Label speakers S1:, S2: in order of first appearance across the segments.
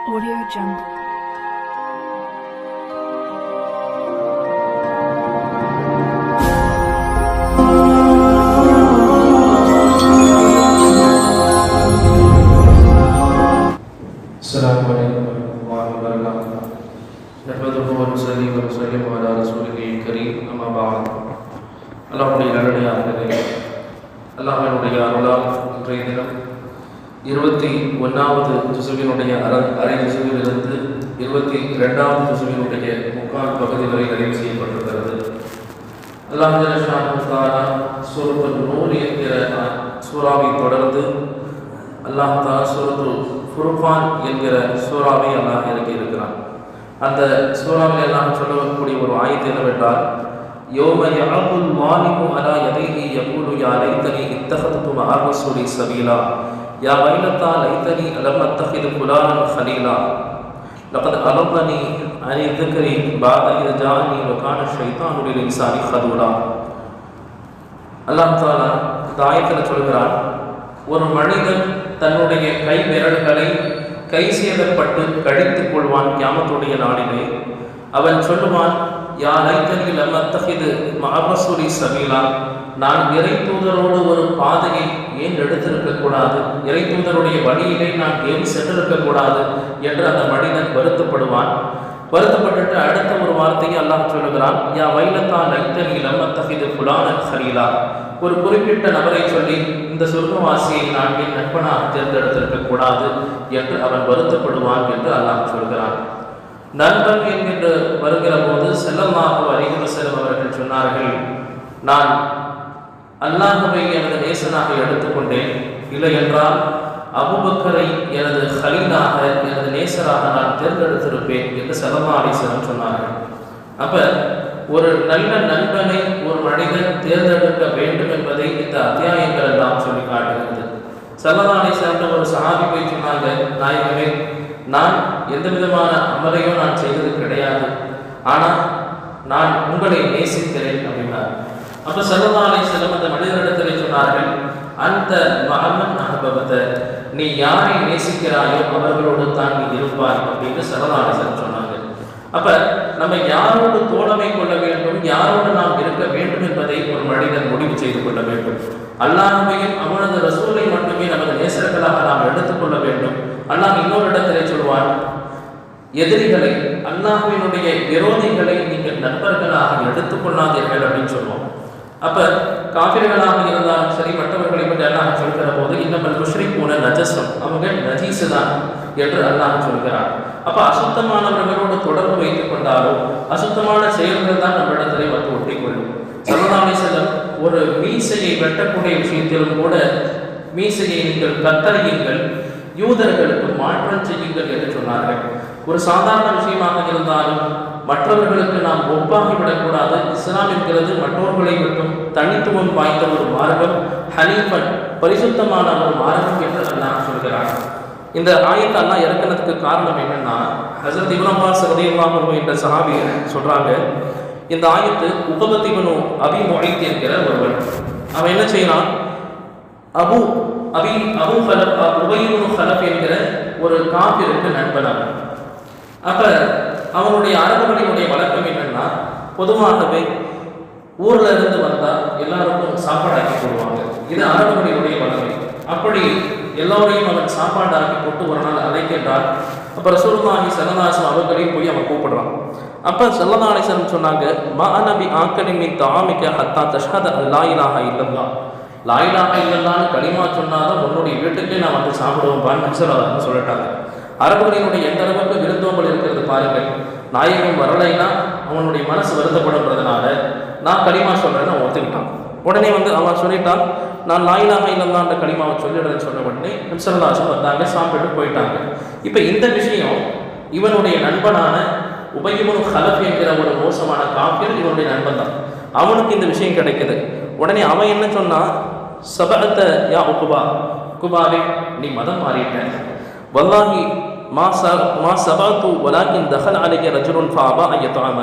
S1: Audio Jungle.
S2: السلام عليكم ورحمة الله وبركاته نحمده ونصلي ونسلم على رسوله الكريم أما بعد அல்லாஹுடைய நல்லடியார்களே அல்லாஹனுடைய அருளால் இன்றைய தினம் இருபத்தி ஒன்றாவது திசுவினுடைய அரை அரை திசுவிலிருந்து இருபத்தி ரெண்டாவது திசுவினுடைய முக்கால் பகுதி வரை நிறைவு செய்யப்பட்டிருக்கிறது. அல்லாஹ் ஜலஷானா சூரத்து நூல் என்கிற சூறாவை தொடர்ந்து அல்லாஹ் தாலா சூரத்து ஃபுர்பான் என்கிற சூறாவை அல்லாஹ் இறக்கி இருக்கிறான் அந்த சூறாவில் எல்லாம் சொல்லக்கூடிய ஒரு ஆயத்து என்னவென்றால் யோம யஅபுல் மாலிமு அலா யதைஹி யகூலு யா தனி இத்தஹதுது மஅ சபீலா. யா வைலத்தா லைத்தனி அலம் அத்தஹிது ஃபுலானன் خليلا لقد أضلني عن الذكر بعد إذ جاءني وكان الشيطان للإنسان خذولا அல்லாஹ் தாலா இந்த ஆயத்தில் சொல்கிறான் ஒரு மனிதன் தன்னுடைய கை விரல்களை கை சேதப்பட்டு கழித்துக் கொள்வான் கியாமத்துடைய நாளிலே அவன் சொல்லுவான் யா லைத்தனி லம்மத்தகிது மஹபசூரி சபீலா நான் இறை தூதரோடு ஒரு பாதையை ஏன் எடுத்திருக்க கூடாது? இறை தூதருடைய வழியிலே நான் ஏன் சென்றிருக்க கூடாது? என்று அந்த மனிதன் வருத்தப்படுவான். வருத்தப்பட்டுட்டு அடுத்த ஒரு வார்த்தையை அல்லாஹ் சொல்லுகிறான் யா வைலத்தா நைத்தனி லம்மத்தகிது ஃபுலானன் சரியிலா ஒரு குறிப்பிட்ட நபரை சொல்லி இந்த சொர்க்கவாசியை நான் என் நண்பனாக தேர்ந்தெடுத்திருக்க கூடாது என்று அவன் வருத்தப்படுவான் என்று அல்லாஹ் சொல்கிறான் நண்பன் என்கின்ற வருகிற போது செல்லமாக அறிவுறு செல்லும் அவர்கள் சொன்னார்கள் நான் அல்லாஹவை எனது நேசனாக எடுத்துக்கொண்டேன். இல்லை என்றால் அபுபக்கரை எனது ஹலீனாக எனது நேசராக நான் தேர்ந்தெடுத்திருப்பேன் என்று சலமா அலிசலம் சொன்னார்கள். அப்ப ஒரு நல்ல நண்பனை ஒரு மனிதன் தேர்ந்தெடுக்க வேண்டும் என்பதை இந்த அத்தியாயங்கள் எல்லாம் சொல்லி காட்டுகிறது. சல்லதானை சேர்ந்த ஒரு சஹாபி போய் சொன்னாங்க நாயகமே நான் எந்த விதமான அமலையும் நான் செய்தது கிடையாது. ஆனால் நான் உங்களை நேசிக்கிறேன் அப்படின்னார் அப்ப சல்லதானை செல்லம் அந்த மனிதரிடத்தில் சொன்னார்கள் அந்த மகமன் அனுபவத்தை நீ யாரை நேசிக்கிறாயோ அவர்களோடு தான் நீ இருப்பாய் அப்படின்னு சல்லதானை செல்லம் சொன்னாங்க. அப்ப நம்ம யாரோடு தோழமை கொள்ள வேண்டும் யாரோடு நாம் இருக்க வேண்டும் என்பதை ஒரு மனிதன் முடிவு செய்து கொள்ள வேண்டும். அல்லாஹையும் அவனது ரசூலை மட்டுமே நமது நேசர்களாக நாம் எடுத்துக்கொள்ள வேண்டும். அல்லாஹ் இன்னொரு இடத்திலே சொல்வான் எதிரிகளை அல்லாஹினுடைய விரோதிகளை நீங்கள் நண்பர்களாக எடுத்துக்கொள்ளாதீர்கள் அப்படின்னு சொல்லுவோம் அப்ப காபிர்களாக இருந்தாலும் சரி மற்றவர்களை பற்றி அல்லாஹ் சொல்கிற போது இன்னமல் முஷ்ரிக்கூன நஜசம் அவங்க நஜீசு தான் என்று அல்லாஹ் சொல்கிறார் அப்ப அசுத்தமானவர்களோடு தொடர்பு வைத்துக் கொண்டாலோ அசுத்தமான செயல்கள் தான் நம்மிடத்திலே வந்து ஒட்டிக்கொள்ளும். கொள்ளும் செல்லம் ஒரு மீசையை வெட்டக்கூடிய விஷயத்திலும் கூட மீசையை நீங்கள் கத்தறியுங்கள் யூதர்களுக்கு மாற்றம் செய்யுங்கள் என்று சொன்னார்கள். ஒரு சாதாரண விஷயமாக இருந்தாலும் மற்றவர்களுக்கு நாம் ஒப்பாகிவிடக்கூடாது. இஸ்லாம் என்கிறது மற்றவர்களை மட்டும் தனித்துவம் வாய்ந்த ஒரு மார்க்கம் ஹனீஃபன் பரிசுத்தமான ஒரு மார்க்கம் என்று அல்லாஹ் சொல்கிறார் இந்த ஆயத்தை அல்லாஹ் இறக்கிறதுக்கு காரணம் என்னன்னா ஹசரத் இப்னு அப்பாஸ் ரலியல்லாஹு என்ற சஹாபி சொல்றாங்க இந்த ஆயத்து உபபத் அபி மொழித்து என்கிற ஒருவன். அவன் என்ன செய்யறான்? அபு அபி அபு ஹலப் உபயிபுனு ஹலப் என்கிற ஒரு காப்பிற்கு நண்பனாக அப்போ அவனுடைய அரபுகளினுடைய வழக்கம் என்னன்னா பொதுவாகவே ஊர்ல இருந்து வந்தால் எல்லாருக்கும் சாப்பாடு ஆக்கி போடுவாங்க. இது அரபுகளினுடைய வழமை. அப்படி எல்லோரையும் அவன் சாப்பாடு ஆக்கி போட்டு ஒரு நாள் அழைக்கின்றார் அப்ப ரசூலுல்லாஹி சல்லல்லாஹு அவர்களையும் போய் அவன் கூப்பிடுறான். அப்போ சல்லல்லாஹு சொன்னாங்க மா நபி தாமிக்க ஹத்தா தஷ்ஹத லாயிலாக இலாஹ இல்லல்லா லாயிலாக இல்லல்லான்னு களிமா சொன்னாதான் உன்னுடைய வீட்டுக்கே நான் வந்து சாப்பிடுவோம்பான்னு நம்சலான்னு சொல்லிட்டாங்க. அரபுகளினுடைய எந்த அளவுக்கு விருந்தோம்பல் இருக்கிறது பாருங்கள். நாயகம் வரலைன்னா அவனுடைய மனசு வருத்தப்படுன்றதுனால நான் களிமா சொல்கிறேன்னு ஒத்துக்கிட்டான். உடனே வந்து அவன் சொல்லிட்டான் நான் லாயிலாக இல்லல்லான்ற களிமாவை சொல்லிடுறேன்னு சொன்ன உடனே நம்சலாசம் வந்தாங்க சாப்பிட்டு போயிட்டாங்க. இப்போ இந்த விஷயம் இவனுடைய நண்பனான உபயமுனு ஹலப் என்கிற ஒரு மோசமான காப்பியர் இவனுடைய நண்பன் தான். அவனுக்கு இந்த விஷயம் கிடைக்குது. உடனே அவன் என்ன சொன்னான் சபகத்தை யா உக்குபா குபாவே நீ மதம் மாறிட்ட. வல்லாகி மா ச மா சபாத்து வலாக்கின் தஹல் அலைய ரஜுருன் ஃபாபா ஐயத்தாம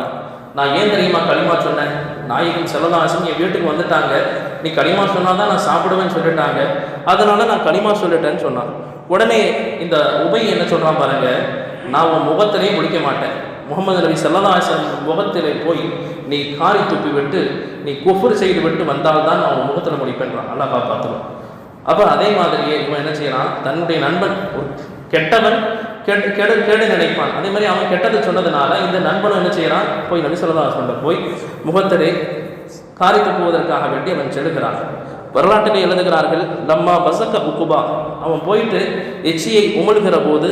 S2: நான் ஏன் தெரியுமா களிமா சொன்னேன்? நாயகன் செல்லதாசன் என் வீட்டுக்கு வந்துட்டாங்க. நீ களிமா சொன்னால் தான் நான் சாப்பிடுவேன்னு சொல்லிட்டாங்க. அதனால நான் களிமா சொல்லிட்டேன்னு சொன்னான். உடனே இந்த உபை என்ன சொல்கிறான் பாருங்க. நான் உன் முகத்திலே முடிக்க மாட்டேன். முகமது நபி செல்லதாசன் முகத்திலே போய் நீ காரி துப்பி விட்டு நீ குஃபர் செய்து விட்டு வந்தால்தான் நான் உன் முகத்தில் முடிப்பேன்றான். அல்லாஹ் பார்த்துருவான் அப்போ அதே மாதிரியே இவன் என்ன செய்யறான்? தன்னுடைய நண்பன் ஒரு கெட்டவன் கெடு கெடு கேடு நினைப்பான். அதே மாதிரி அவன் கெட்டது சொன்னதுனால இந்த நண்பனும் என்ன செய்கிறான் போய் நபி சொல்லா போய் முகத்தரை காரி துப்புவதற்காக வேண்டி அவன் செல்கிறான் வரலாற்றிலே எழுதுகிறார்கள் லம்மா பசக்க உக்குபா. அவன் போயிட்டு எச்சியை உமிழ்கிற போது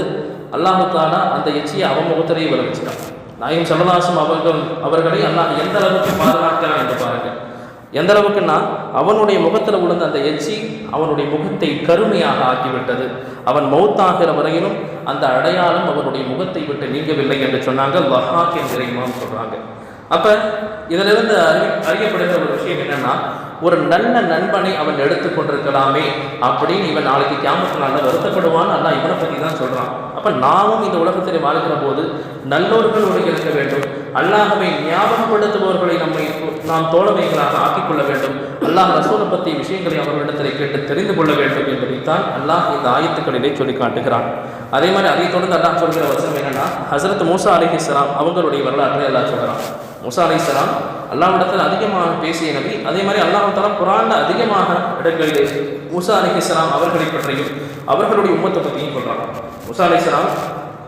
S2: அல்லாஹுத்தாலா அந்த எச்சியை அவன் முகத்திலேயே விளைவிச்சிட்டான் நாயும் சரதாசம் அவர்கள் அவர்களை அல்லாஹ் எந்த அளவுக்கு பாதுகாக்கிறான் என்று பாருங்கள். எந்த அளவுக்குன்னா அவனுடைய முகத்தில் விழுந்த அந்த எச்சி அவனுடைய முகத்தை கருமையாக ஆக்கிவிட்டது. அவன் மௌத்தாகிற வரையிலும் அந்த அடையாளம் அவனுடைய முகத்தை விட்டு நீங்கவில்லை என்று சொன்னாங்க. லஹாக் என்கிற இமாம் சொல்கிறாங்க அப்போ இதிலிருந்து அறி அறியப்படுகிற ஒரு விஷயம் என்னென்னா ஒரு நல்ல நண்பனை அவன் எடுத்துக்கொண்டிருக்கலாமே அப்படின்னு இவன் நாளைக்கு கேமத்தில் நாளில் வருத்தப்படுவான்னு அல்லா இவனை பற்றி தான் சொல்கிறான் அப்போ நாமும் இந்த உலகத்தில் வாழ்கிற போது நல்லோர்கள் நல்லோர்களோடு இருக்க வேண்டும். அல்லாஹவை ஞாபகப்படுத்துபவர்களை நம்மை நாம் தோழமைகளாக ஆக்கிக்கொள்ள வேண்டும். அல்லாஹ் ரசூலை பற்றிய விஷயங்களை அவர்களிடத்தில் கேட்டு தெரிந்து கொள்ள வேண்டும் என்பதைத்தான் அல்லாஹ் இந்த ஆயத்துக்களிலே சொல்லி காட்டுகிறான். அதே மாதிரி அதை தொடர்ந்து அல்லாஹ் சொல்கிற வசனம் என்னன்னா ஹசரத் மூசா அலிஹிஸ்லாம் அவங்களுடைய வரலாற்றை எல்லாம் சொல்கிறான். மூசா அலி இஸ்லாம் அல்லாவிடத்தில் அதிகமாக பேசிய நபி அதே மாதிரி அல்லாஹால புராண அதிகமாக இடங்களிலே மூசா அலி இஸ்லாம் அவர்களை பற்றியும் அவர்களுடைய உம்மத்தை பற்றியும் சொல்கிறான் முசா அலி இஸ்லாம்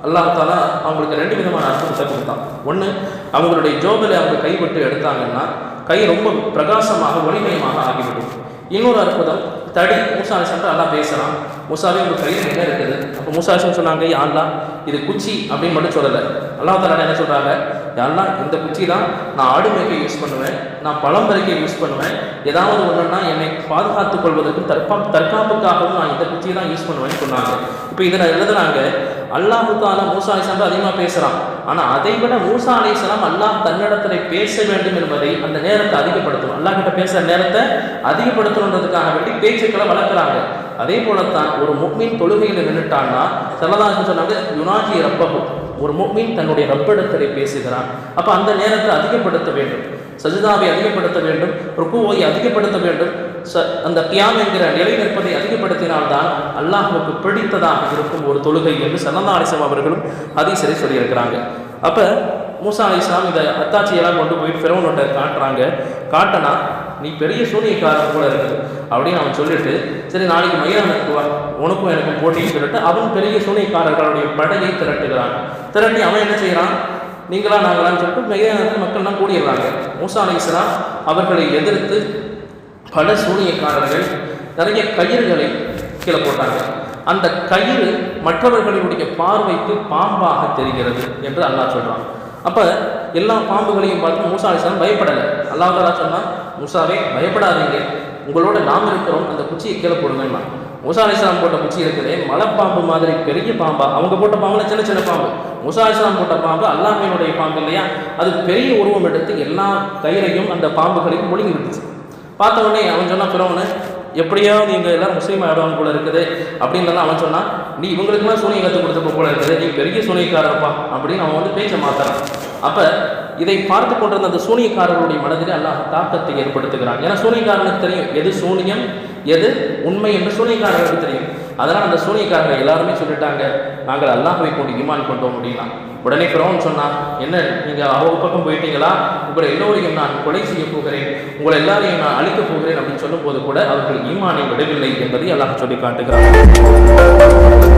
S2: அல்லாஹால அவங்களுக்கு ரெண்டு விதமான அர்த்தத்தை கொடுத்தான். ஒன்று அவங்களுடைய ஜோபில் அவங்க கைவிட்டு எடுத்தாங்கன்னா கை ரொம்ப பிரகாசமாக ஒளிமயமாக ஆகிவிடும். இன்னொரு அற்புதம் தடி மூசா சென்று அல்லா பேசுகிறான் மூசாவே உங்கள் கையில் என்ன இருக்குது? அப்போ மூசா சொன்னாங்க யாரெல்லாம் இது குச்சி அப்படின்னு மட்டும் சொல்லலை. அல்லா தாலா என்ன சொல்கிறாங்க யாரெல்லாம் இந்த குச்சி தான் நான் ஆடு மேய்க்க யூஸ் பண்ணுவேன் நான் பழம் பறிக்க யூஸ் பண்ணுவேன். ஏதாவது ஒன்றுன்னா என்னை பாதுகாத்துக் கொள்வதற்கும் தற்கா தற்காப்புக்காகவும் நான் இந்த குச்சியை தான் யூஸ் பண்ணுவேன்னு சொன்னாங்க. இப்போ இதில் எழுதுனாங்க அல்லாஹு தாலா மூசா அலிஸ்லாம் அதிகமாக பேசுகிறான் ஆனால் அதை விட மூசா அலிஸ்லாம் அல்லாஹ் தன்னிடத்தில் பேச வேண்டும் என்பதை அந்த நேரத்தை அதிகப்படுத்தணும். அல்லாஹ் கிட்ட பேசுகிற நேரத்தை அதிகப்படுத்தணுன்றதுக்காக வேண்டி பேச்சுக்களை வளர்க்குறாங்க. அதே போலத்தான் ஒரு முக்மீன் தொழுகையில் நின்றுட்டான்னா செல்லதாசன் சொன்னாங்க யுனாஜி ரப்பகம் ஒரு முக்மீன் தன்னுடைய ரப்பிடத்திலே பேசுகிறான். அப்போ அந்த நேரத்தை அதிகப்படுத்த வேண்டும். சஜிதாவை அதிகப்படுத்த வேண்டும் ருக்குவை அதிகப்படுத்த வேண்டும். ச அந்த கியாம் என்கிற நிலை நிற்பதை அதிகப்படுத்தினால்தான் அல்லாஹுக்கு பிடித்ததாக இருக்கும் ஒரு தொழுகை என்று சல்லா அலிசம் அவர்களும் ஹதீசரை சொல்லியிருக்கிறாங்க. அப்போ மூசா அலி இஸ்லாம் இந்த அத்தாட்சியெல்லாம் கொண்டு போய் ஃபிரௌனோட்ட காட்டுறாங்க. காட்டினா நீ பெரிய சூனியக்காரன் கூட இருக்குது. அப்படின்னு அவன் சொல்லிட்டு சரி நாளைக்கு மைதானத்துக்கு வா உனக்கும் எனக்கும் போட்டின்னு சொல்லிட்டு அவன் பெரிய சூனியக்காரர்களுடைய படையை திரட்டுகிறான். திரட்டி அவன் என்ன செய்கிறான் நீங்களா நாங்களான்னு சொல்லிட்டு மைதானத்தில் மக்கள்லாம் கூடிடுறாங்க. மூசா அலி இஸ்லாம் அவர்களை எதிர்த்து பல சூனியக்காரர்கள் நிறைய கயிறுகளை கீழே போட்டாங்க. அந்த கயிறு மற்றவர்களுடைய பார்வைக்கு பாம்பாக தெரிகிறது என்று அல்லாஹ் சொல்கிறான் அப்போ எல்லா பாம்புகளையும் பார்த்து மூசா அலிஸ்லாம் பயப்படலை. அல்லாஹ் சொன்னால் மூசாவே பயப்படாதீங்க. உங்களோட நாம் இருக்கிறோம் அந்த குச்சியை கீழே போடுங்கன்னா மூசா அலிஸ்லாம் போட்ட குச்சி இருக்குது மலைப்பாம்பு மாதிரி பெரிய பாம்பா. அவங்க போட்ட பாம்புல சின்ன சின்ன பாம்பு. மூசா அலிஸ்லாம் போட்ட பாம்பு அல்லாமையினுடைய பாம்பு இல்லையா? அது பெரிய உருவம் எடுத்து எல்லா கயிறையும் அந்த பாம்புகளையும் முழுங்கி விட்டுச்சு பார்த்த உடனே அவன் சொன்னான் பிறவனு எப்படியாவது நீங்கள் எல்லாம் முஸ்லீம் ஆயிடுவாங்க போல இருக்குது. அப்படின்னு அவன் சொன்னான் நீ இவங்களுக்குலாம் சூனியம் கற்றுக் கொடுத்த போல இருக்குது. நீ பெரிய சூனியக்காரப்பா அப்படின்னு அவன் வந்து பேச்சை மாத்துறான். அப்போ இதை பார்த்து கொண்டிருந்த அந்த சூனியக்காரர்களுடைய மனதில் அல்லாஹ் தாக்கத்தை ஏற்படுத்துகிறான். ஏன்னா சூனியக்காரனுக்கு தெரியும் எது சூனியம் எது உண்மை என்று சூனியக்காரர்களுக்கு தெரியும். அதனால் அந்த சூனியக்காரர்கள் எல்லாருமே சொல்லிட்டாங்க நாங்கள் அல்லாஹை கொண்டு ஈமான் கொண்டோம் அப்படின்னா உடனே ஃபிரௌன் சொன்னான் என்ன நீங்கள் அவங்க பக்கம் போயிட்டீங்களா? உங்களை எல்லோரையும் நான் கொலை செய்ய போகிறேன். உங்களை எல்லாரையும் நான் அழிக்கப் போகிறேன். அப்படின்னு சொல்லும்போது கூட அவர்கள் ஈமானை விடவில்லை என்பதை அல்லாஹ் சொல்லி காட்டுகிறார்